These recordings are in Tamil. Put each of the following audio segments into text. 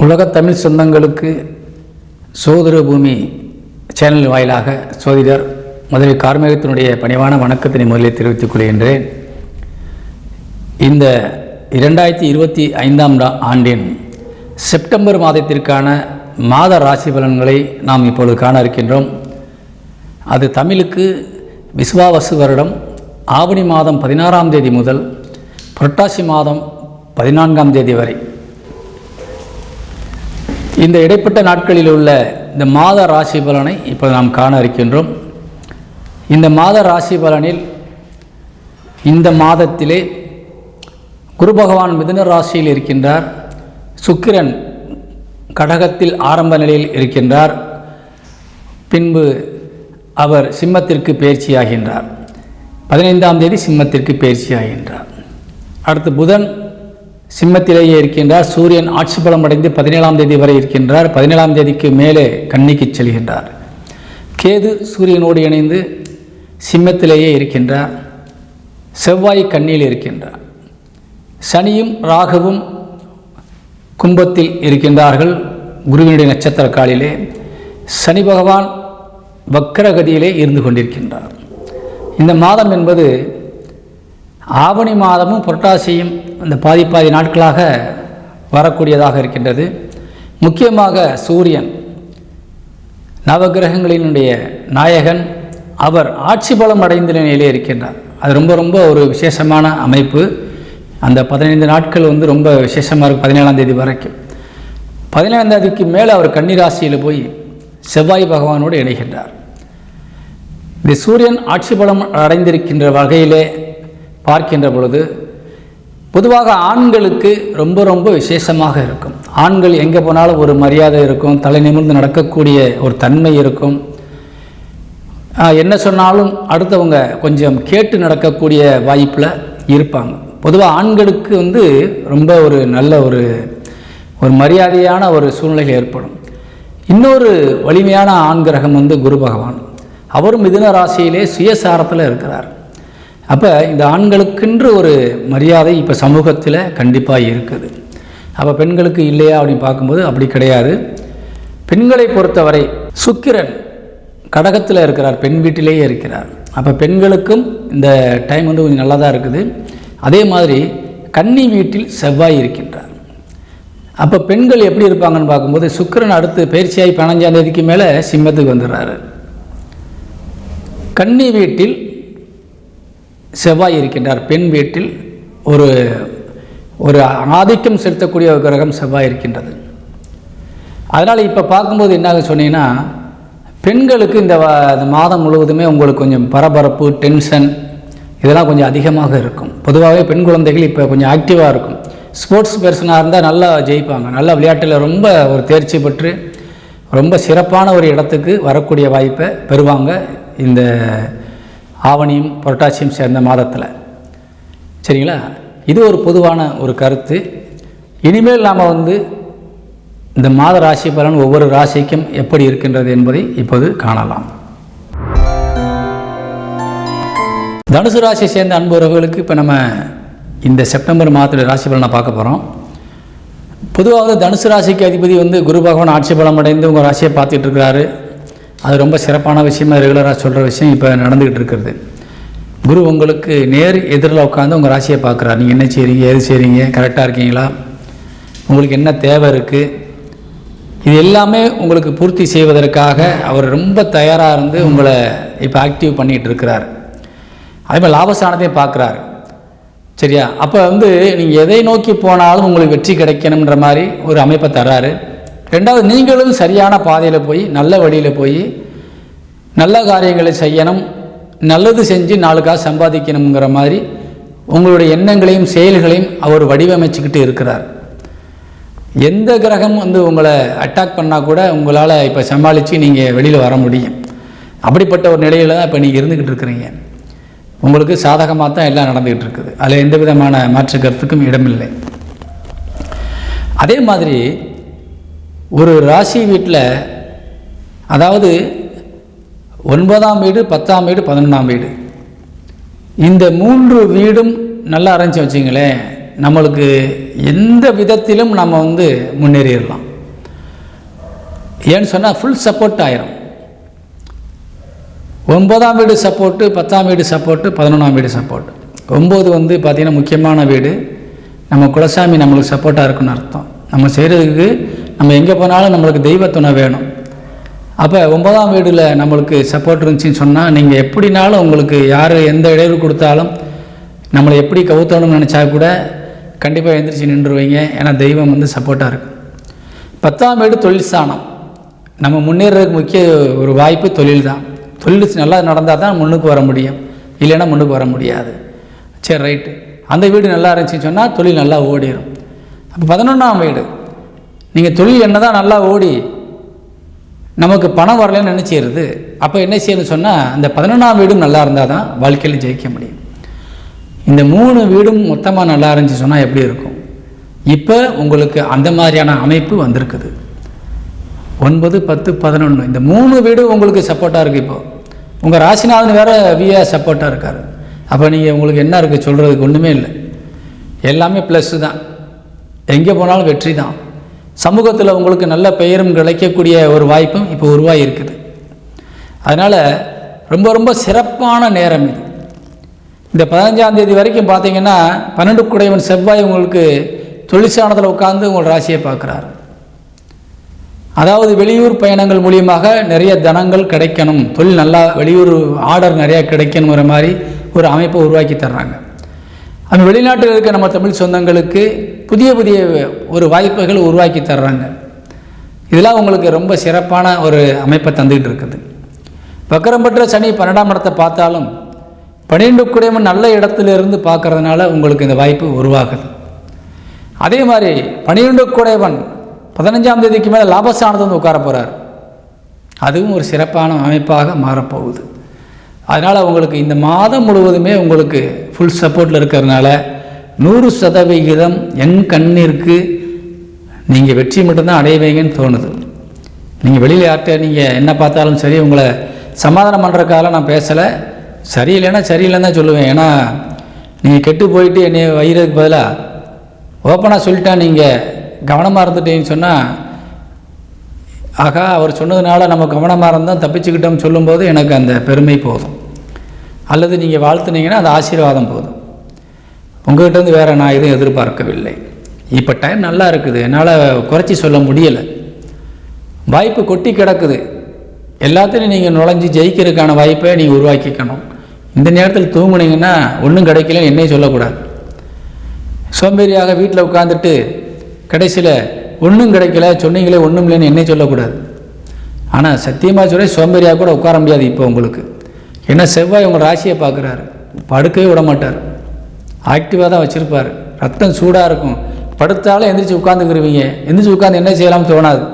உலகத் தமிழ் சொந்தங்களுக்கு சோதர பூமி சேனல் வாயிலாக சோதிடர் முதலில் கார்மேகத்தினுடைய பணிவான வணக்கத்தினை முதலில் தெரிவித்துக் கொள்கின்றேன். இந்த இரண்டாயிரத்தி இருபத்தி ஐந்தாம் ஆண்டின் செப்டம்பர் மாதத்திற்கான மாத ராசி பலன்களை நாம் இப்பொழுது காண இருக்கின்றோம். அது தமிழுக்கு விஸ்வாவசு வருடம் ஆவணி மாதம் பதினாறாம் தேதி முதல் புரட்டாசி மாதம் பதினான்காம் தேதி வரை. இந்த இடைப்பட்ட நாட்களில் உள்ள இந்த மாத ராசி பலனை இப்போ நாம் காண இருக்கின்றோம். இந்த மாத ராசி பலனில் இந்த மாதத்திலே குரு பகவான் மிதுன ராசியில் இருக்கின்றார். சுக்கிரன் கடகத்தில் ஆரம்ப நிலையில் இருக்கின்றார். பின்பு அவர் சிம்மத்திற்கு பயிற்சியாகின்றார். பதினைந்தாம் தேதி சிம்மத்திற்கு பயிற்சியாகின்றார். அடுத்து புதன் சிம்மத்திலேயே இருக்கின்றார். சூரியன் ஆட்சி பலம் அடைந்து பதினேழாம் தேதி வரை இருக்கின்றார். பதினேழாம் தேதிக்கு மேலே கன்னிக்கு செல்கின்றார். கேது சூரியனோடு இணைந்து சிம்மத்திலேயே இருக்கின்றார். செவ்வாய் கண்ணியில் இருக்கின்றார். சனியும் ராகுவும் கும்பத்தில் இருக்கின்றார்கள். குருவினுடைய நட்சத்திர காலிலே சனி பகவான் வக்கரகதியிலே இருந்து கொண்டிருக்கின்றார். இந்த மாதம் என்பது ஆவணி மாதமும் புரட்டாசியும் அந்த பாதி பாதி நாட்களாக வரக்கூடியதாக இருக்கின்றது. முக்கியமாக சூரியன் நவகிரகங்களினுடைய நாயகன் அவர் ஆட்சி பலம் அடைந்த நிலையிலே இருக்கின்றார். அது ரொம்ப ரொம்ப ஒரு விசேஷமான அமைப்பு. அந்த பதினைந்து நாட்கள் வந்து ரொம்ப விசேஷமாக இருக்கும் பதினேழாம் தேதி வரைக்கும். பதினேழாம் தேதிக்கு மேலே அவர் கன்னிராசியில் போய் செவ்வாய் பகவானோடு இணைகின்றார். இந்த சூரியன் ஆட்சி பலம் அடைந்திருக்கின்ற வகையிலே பார்க்கின்ற பொழுது பொதுவாக ஆண்களுக்கு ரொம்ப ரொம்ப விசேஷமாக இருக்கும். ஆண்கள் எங்கே போனாலும் ஒரு மரியாதை இருக்கும் தலை நிமிர்ந்து நடக்கக்கூடிய ஒரு தன்மை இருக்கும். என்ன சொன்னாலும் அடுத்தவங்க கொஞ்சம் கேட்டு நடக்கக்கூடிய வாய்ப்பில் இருப்பாங்க. பொதுவாக ஆண்களுக்கு வந்து ரொம்ப ஒரு நல்ல ஒரு ஒரு மரியாதையான ஒரு சூழ்நிலை ஏற்படும். இன்னொரு வலிமையான ஆண் கிரகம் வந்து குரு பகவான். அவரும் மிதுன ராசியிலே சுயசாரத்தில் இருக்கிறார். அப்போ இந்த ஆண்களுக்கென்று ஒரு மரியாதை இப்போ சமூகத்தில் கண்டிப்பாக இருக்குது. அப்போ பெண்களுக்கு இல்லையா அப்படின்னு பார்க்கும்போது அப்படி கிடையாது. பெண்களை பொறுத்தவரை சுக்கிரன் கடகத்தில் இருக்கிறார் பெண் வீட்டிலேயே இருக்கிறார். அப்போ பெண்களுக்கும் இந்த டைம் வந்து கொஞ்சம் நல்லா தான் இருக்குது. அதே மாதிரி கன்னி வீட்டில் செவ்வாய் இருக்கின்றார். அப்போ பெண்கள் எப்படி இருப்பாங்கன்னு பார்க்கும்போது சுக்கிரன் அடுத்து பயிற்சியாகி பதினஞ்சாம் தேதிக்கு மேலே சிம்மத்துக்கு வந்துடுறாரு. கன்னி வீட்டில் செவ்வாய் இருக்கின்றார். பெண் வீட்டில் ஒரு ஒரு ஆதிக்கம் செலுத்தக்கூடிய ஒரு கிரகம் செவ்வாய் இருக்கின்றது. அதனால் இப்போ பார்க்கும்போது என்னாக சொன்னீங்கன்னா பெண்களுக்கு இந்த இந்த மாதம் முழுவதுமே உங்களுக்கு கொஞ்சம் பரபரப்பு டென்ஷன் இதெல்லாம் கொஞ்சம் அதிகமாக இருக்கும். பொதுவாகவே பெண் குழந்தைகள் இப்போ கொஞ்சம் ஆக்டிவாக இருக்கும். ஸ்போர்ட்ஸ் பர்சனாக இருந்தால் நல்லா ஜெயிப்பாங்க. நல்லா விளையாட்டில் ரொம்ப ஒரு தேர்ச்சி பெற்று ரொம்ப சிறப்பான ஒரு இடத்துக்கு வரக்கூடிய வாய்ப்பை பெறுவாங்க இந்த ஆவணியும் புரட்டாசியும் சேர்ந்த மாதத்தில். சரிங்களா? இது ஒரு பொதுவான ஒரு கருத்து. இனிமேல் நாம் வந்து இந்த மாத ராசி பலன் ஒவ்வொரு ராசிக்கும் எப்படி இருக்கின்றது என்பதை இப்போது காணலாம். தனுசு ராசியை சேர்ந்த அன்புறவர்களுக்கு இப்போ நம்ம இந்த செப்டம்பர் மாதத்துடைய ராசி பலனை பார்க்க போகிறோம் பொதுவாக தனுசு ராசிக்கு அதிபதி வந்து குரு பகவான் ஆட்சி பலம் அடைந்து உங்கள் ராசியை பார்த்துட்டு இருக்கிறாரு. அது ரொம்ப சிறப்பான விஷயமா ரெகுலராக சொல்கிற விஷயம் இப்போ நடந்துக்கிட்டு இருக்கிறது. குரு உங்களுக்கு நேர் எதிரில் உட்காந்து உங்கள் ராசியை பார்க்குறாரு. நீங்கள் என்ன செய்கிறீங்க எது செய்கிறீங்க கரெக்டாக இருக்கீங்களா? உங்களுக்கு என்ன தேவை இருக்குது இது எல்லாமே உங்களுக்கு பூர்த்தி செய்வதற்காக அவர் ரொம்ப தயாராக இருந்து உங்களை இப்போ ஆக்டிவ் பண்ணிகிட்டு இருக்கிறார். அதே மாதிரி லாபஸ்தானத்தையும் பார்க்குறாரு. சரியா? அப்போ வந்து நீங்கள் எதை நோக்கி போனாலும் உங்களுக்கு வெற்றி கிடைக்கணுன்ற மாதிரி ஒரு அமைப்பை தர்றாரு. ரெண்டாவது நீங்களும் சரியான பாதையில் போய் நல்ல வழியில் போய் நல்ல காரியங்களை செய்யணும் நல்லது செஞ்சு நாளுக்காக சம்பாதிக்கணுங்கிற மாதிரி உங்களுடைய எண்ணங்களையும் செயல்களையும் அவர் வடிவமைச்சுக்கிட்டு இருக்கிறார். எந்த கிரகம் வந்து உங்களை அட்டாக் பண்ணால் கூட உங்களால் இப்போ சமாளித்து நீங்கள் வெளியில் வர முடியும். அப்படிப்பட்ட ஒரு நிலையில் தான் இப்போ நீங்கள் இருந்துக்கிட்டு இருக்கிறீங்க. உங்களுக்கு சாதகமாக தான் எல்லாம் நடந்துக்கிட்டு இருக்குது. அதில் எந்த விதமான மாற்று கருத்துக்கும் இடமில்லை. அதே மாதிரி ஒரு ராசி வீட்டில் அதாவது ஒன்பதாம் வீடு பத்தாம் வீடு பதினொன்றாம் வீடு. இந்த மூன்று வீடும் நல்லா அரைஞ்சி வச்சிங்களேன் நம்மளுக்கு எந்த விதத்திலும் நம்ம வந்து முன்னேறிடலாம். ஏன்னு சொன்னால் ஃபுல் சப்போர்ட் ஆயிரும். ஒன்பதாம் வீடு சப்போர்ட்டு பத்தாம் வீடு சப்போர்ட்டு பதினொன்றாம் வீடு சப்போர்ட் ஒம்பது வந்து பார்த்திங்கன்னா முக்கியமான வீடு. நம்ம குலசாமி நம்மளுக்கு சப்போர்ட்டாக இருக்குன்னு அர்த்தம். நம்ம செய்கிறதுக்கு நம்ம எங்கே போனாலும் நம்மளுக்கு தெய்வ துணை வேணும். அப்போ ஒன்பதாம் வீடில் நம்மளுக்கு சப்போர்ட் இருந்துச்சுன்னு சொன்னால் நீங்கள் எப்படினாலும் உங்களுக்கு யார் எந்த இடையூறு கொடுத்தாலும் நம்மளை எப்படி கவுத்தணும்னு நினச்சா கூட கண்டிப்பாக எழுந்திரிச்சு நின்றுவீங்க ஏன்னா தெய்வம் வந்து சப்போர்ட்டாக இருக்கு பத்தாம் வீடு தொழில் ஸ்தானம் நம்ம முன்னேறதுக்கு முக்கிய ஒரு வாய்ப்பு தொழில் தான். தொழில் நல்லா நடந்தால் தான் முன்னுக்கு வர முடியும். இல்லைன்னா முன்னுக்கு வர முடியாது. சரி ரைட்டு அந்த வீடு நல்லா இருந்துச்சுன்னு சொன்னால் தொழில் நல்லா ஓடிடும் அப்போ பதினொன்றாம் வீடு. நீங்கள் தொழில் என்ன தான் நல்லா ஓடி நமக்கு பணம் வரலன்னு நினச்சிடுது அப்போ என்ன செய்யணும்னு சொன்னால் அந்த பதினொன்றாம் வீடும் நல்லா இருந்தால் தான் வாழ்க்கையில் ஜெயிக்க முடியும். இந்த மூணு வீடும் மொத்தமாக நல்லா இருந்துச்சு சொன்னால் எப்படி இருக்கும்? இப்போ உங்களுக்கு அந்த மாதிரியான அமைப்பு வந்திருக்குது. ஒன்பது பத்து பதினொன்று இந்த மூணு வீடும் உங்களுக்கு சப்போர்ட்டாக இருக்குது இப்போது உங்கள் ராசிநாதன் வேற விஏ சப்போர்ட்டாக இருக்கார். அப்போ நீங்கள் உங்களுக்கு என்ன இருக்குது சொல்கிறதுக்கு ஒன்றுமே இல்லை. எல்லாமே ப்ளஸ்ஸு தான். எங்கே போனாலும் வெற்றி தான். சமூகத்தில் உங்களுக்கு நல்ல பெயரும் கிடைக்கக்கூடிய ஒரு வாய்ப்பும் இப்போ உருவாகி இருக்குது அதனால் ரொம்ப ரொம்ப சிறப்பான நேரம் இது. இந்த பதினஞ்சாம் தேதி வரைக்கும் பார்த்தீங்கன்னா பன்னெண்டு குடைவன் செவ்வாய் உங்களுக்கு தொழிற்சானத்தில் உட்கார்ந்து உங்கள் ராசியை பார்க்குறாரு. அதாவது வெளியூர் பயணங்கள் மூலியமாக நிறைய தனங்கள் கிடைக்கணும். தொழில் நல்லா வெளியூர் ஆர்டர் நிறையா கிடைக்கணுங்கிற மாதிரி ஒரு அமைப்பை உருவாக்கி தர்றாங்க. அந்த வெளிநாட்டில் இருக்க நம்ம தமிழ் சொந்தங்களுக்கு புதிய புதிய ஒரு வாய்ப்புகள் உருவாக்கி தர்றாங்க. இதெல்லாம் உங்களுக்கு ரொம்ப சிறப்பான ஒரு அமைப்பை தந்துக்கிட்டு இருக்குது. வக்கரம் பெற்ற சனி பன்னெண்டாம் இடத்தை பார்த்தாலும் பன்னிரெண்டு குடையவன் நல்ல இடத்துல இருந்து உங்களுக்கு இந்த வாய்ப்பு உருவாகுது. அதே மாதிரி பன்னிரெண்டு குடையவன் பதினஞ்சாம் தேதிக்கு மேலே லாபஸ்தானத்தை வந்து உட்கார போகிறார் அதுவும் ஒரு சிறப்பான அமைப்பாக மாறப்போகுது. அதனால் உங்களுக்கு இந்த மாதம் முழுவதுமே உங்களுக்கு ஃபுல் சப்போர்ட்டில் இருக்கிறதுனால நூறு சதவிகிதம் என் கண்ணிற்கு நீங்கள் வெற்றி மட்டும்தான் அடைவீங்கன்னு தோணுது. நீங்கள் வெளியில் யார்கிட்ட நீங்கள் என்ன பார்த்தாலும் சரி உங்களை சமாதானம் பண்ணுறக்காக நான் பேசலை. சரியில்லைன்னா சரியில்லைன்னு தான் சொல்லுவேன். ஏன்னா நீங்கள் கெட்டு போயிட்டு என்னை வைகிறதுக்கு பதிலாக ஓப்பனாக சொல்லிட்டா நீங்கள் கவனமாக இருந்துட்டீங்கன்னு சொன்னால் ஆகா அவர் சொன்னதுனால நம்ம கவனமாக இருந்தால் தப்பிச்சுக்கிட்டோம்னு சொல்லும்போது எனக்கு அந்த பெருமை போதும். அல்லது நீங்கள் வாழ்த்துனீங்கன்னா அது ஆசீர்வாதம் போதும். உங்கள்கிட்டருந்து வேறு நான் எதுவும் எதிர்பார்க்கவில்லை. இப்போ டைம் நல்லா இருக்குது. என்னால் குறைச்சி சொல்ல முடியலை. வாய்ப்பு கொட்டி கிடக்குது. எல்லாத்துலையும் நீங்கள் நுழைஞ்சு ஜெயிக்கிறதுக்கான வாய்ப்பை நீங்கள் உருவாக்கிக்கணும். இந்த நேரத்தில் தூங்குனீங்கன்னா ஒன்றும் கிடைக்கல என்னையும் சொல்லக்கூடாது. சோம்பேறியாக வீட்டில் உட்காந்துட்டு கடைசியில் ஒன்றும் கிடைக்கல சொன்னீங்களே ஒன்றும் இல்லைன்னு என்னை சொல்லக்கூடாது. ஆனால் சத்தியமாக சொல்லி சோம்பேறியாக கூட உட்கார முடியாது இப்போ உங்களுக்கு. ஏன்னா செவ்வாய் உங்கள் ராசியை பார்க்குறாரு. படுக்கவே விட மாட்டார். ஆக்டிவாக தான் வச்சுருப்பார். ரத்தம் சூடாக இருக்கும். படுத்தாலும் எந்திரிச்சு உட்காந்துக்கிருவீங்க எந்திரிச்சு உட்காந்து என்ன செய்யலாம்னு தோணாது.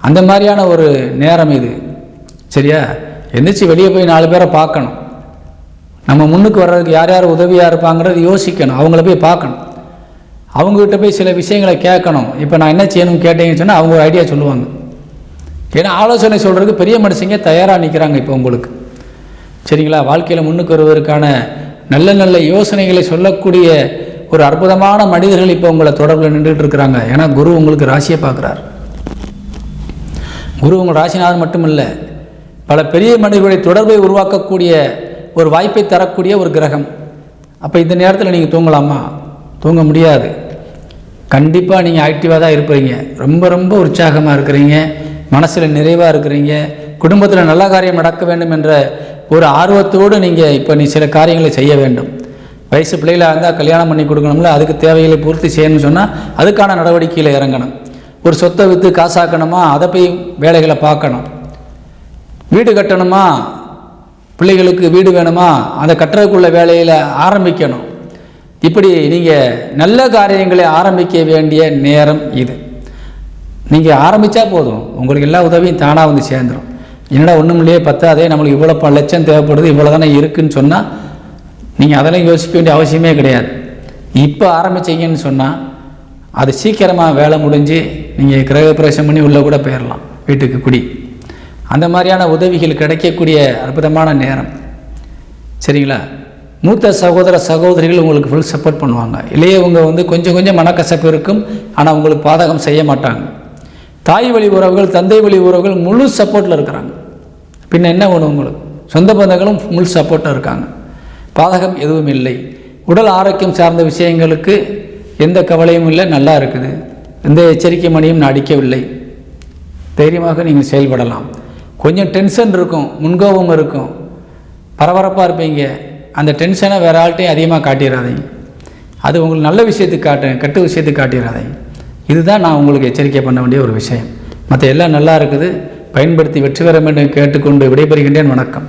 அந்த மாதிரியான ஒரு நேரம் இது. சரியா? எந்திரிச்சு வெளியே போய் நாலு பேரை பார்க்கணும். நம்ம முன்னுக்கு வர்றதுக்கு யார் யார் உதவியாக இருப்பாங்கிறது யோசிக்கணும். அவங்கள போய் பார்க்கணும். அவங்ககிட்ட போய் சில விஷயங்களை கேட்கணும். இப்போ நான் என்ன செய்யணும்னு கேட்டீங்கன்னு சொன்னால் அவங்க ஒரு ஐடியா சொல்லுவாங்க. ஏன்னா ஆலோசனை சொல்கிறதுக்கு பெரிய மனுஷங்க தயாராக நிற்கிறாங்க இப்போ உங்களுக்கு. சரிங்களா? வாழ்க்கையில் முன்னுக்கு வருவதற்கான நல்ல நல்ல யோசனைகளை சொல்லக்கூடிய ஒரு அற்புதமான மனிதர்கள் இப்போ உங்களை தொடர்பில் நின்றுட்டு இருக்கிறாங்க. ஏன்னா குரு உங்களுக்கு ராசியை பார்க்குறார். குரு உங்கள் ராசிநாதன் மட்டும் இல்லை பல பெரிய மனிதர்களுடைய தொடர்பை உருவாக்கக்கூடிய ஒரு வாய்ப்பை தரக்கூடிய ஒரு கிரகம். அப்போ இந்த நேரத்தில் நீங்கள் தூங்கலாமா? தூங்க முடியாது. கண்டிப்பாக நீங்கள் ஆக்டிவாக தான் இருப்பீங்க. ரொம்ப ரொம்ப உற்சாகமாக இருக்கிறீங்க. மனசில் நிறைவாக இருக்கிறீங்க. குடும்பத்தில் நல்ல காரியம் நடக்க வேண்டும் என்ற ஒரு ஆர்வத்தோடு நீங்கள் இப்போ நீ சில காரியங்களை செய்ய வேண்டும். வயசு பிள்ளைகளாக இருந்தால் கல்யாணம் பண்ணி கொடுக்கணும்ல அதுக்கு தேவைகளை பூர்த்தி செய்யணும்னு சொன்னால் அதுக்கான நடவடிக்கையில் இறங்கணும். ஒரு சொத்தை விற்று காசாக்கணுமா அதை போய் வேலைகளை பார்க்கணும். வீடு கட்டணுமா பிள்ளைகளுக்கு வீடு வேணுமா அந்த கட்டுறதுக்குள்ள வேலையில் ஆரம்பிக்கணும். இப்படி நீங்கள் நல்ல காரியங்களை ஆரம்பிக்க வேண்டிய நேரம் இது. நீங்கள் ஆரம்பித்தா போதும். உங்களுக்கு எல்லா உதவியும் தானாக வந்து சேர்ந்துடும் என்னடா ஒன்றும் இல்லையே பத்தாதே நம்மளுக்கு இவ்வளோ லட்சம் தேவைப்படுது இவ்வளோ தானே இருக்குன்னு சொன்னால் நீங்கள் அதெல்லாம் யோசிக்க வேண்டிய அவசியமே கிடையாது. இப்போ ஆரம்பிச்சீங்கன்னு சொன்னால் அது சீக்கிரமாக வேலை முடிஞ்சு நீங்கள் கிரகப்பிரவேசம் பண்ணி உள்ளே கூட போயிடலாம் வீட்டுக்கு குடி. அந்த மாதிரியான உதவிகள் கிடைக்கக்கூடிய அற்புதமான நேரம். சரிங்களா? மூத்த சகோதர சகோதரிகள் உங்களுக்கு ஃபுல் சப்போர்ட் பண்ணுவாங்க. இல்லையே இவங்க வந்து கொஞ்சம் கொஞ்சம் மனக்கசப்பு இருக்கும் ஆனால் உங்களுக்கு பாதகம் செய்ய மாட்டாங்க. தாய் வழி உறவுகள் தந்தை வழி உறவுகள் முழு சப்போர்ட்டில் இருக்கிறாங்க. பின்ன என்ன வேணும் உங்களுக்கு? சொந்த பந்தங்களும் ஃபுல் சப்போர்ட்டாக இருக்காங்க. பாதகம் எதுவும் இல்லை. உடல் ஆரோக்கியம் சார்ந்த விஷயங்களுக்கு எந்த கவலையும் இல்லை நல்லா இருக்குது. எந்த எச்சரிக்கை மணியும் நான் அடிக்கவில்லை தைரியமாக நீங்கள் செயல்படலாம். கொஞ்சம் டென்ஷன் இருக்கும் முன்கோபம் இருக்கும். பரபரப்பாக இருப்பீங்க. அந்த டென்ஷனை வேற ஆள்கிட்டையும் அதிகமாக காட்டிடாதீங்க அது உங்களுக்கு நல்ல விஷயத்துக்கு காட்டுங்க கெட்ட விஷயத்துக்கு காட்டிடாதீங்க இதுதான் நான் உங்களுக்கு எச்சரிக்கை பண்ண வேண்டிய ஒரு விஷயம். மற்ற எல்லாம் நல்லா இருக்குது. பயன்படுத்தி வெற்றி பெற வேண்டும் கேட்டுக்கொண்டு விடைபெறுகின்றேன். வணக்கம்.